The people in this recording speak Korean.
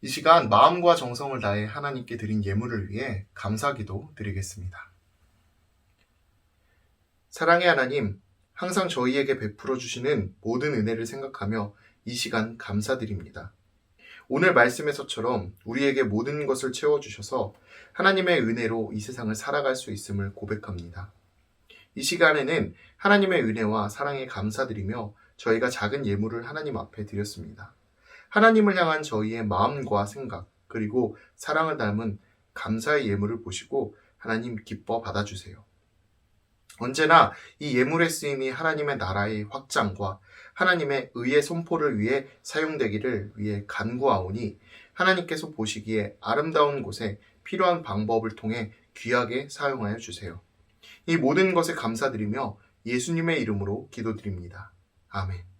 이 시간 마음과 정성을 다해 하나님께 드린 예물을 위해 감사기도 드리겠습니다. 사랑의 하나님, 항상 저희에게 베풀어 주시는 모든 은혜를 생각하며 이 시간 감사드립니다. 오늘 말씀에서처럼 우리에게 모든 것을 채워주셔서 하나님의 은혜로 이 세상을 살아갈 수 있음을 고백합니다. 이 시간에는 하나님의 은혜와 사랑에 감사드리며 저희가 작은 예물을 하나님 앞에 드렸습니다. 하나님을 향한 저희의 마음과 생각, 그리고 사랑을 담은 감사의 예물을 보시고 하나님 기뻐 받아주세요. 언제나 이 예물의 쓰임이 하나님의 나라의 확장과 하나님의 의의 선포를 위해 사용되기를 위해 간구하오니 하나님께서 보시기에 아름다운 곳에 필요한 방법을 통해 귀하게 사용하여 주세요. 이 모든 것에 감사드리며 예수님의 이름으로 기도드립니다. 아멘.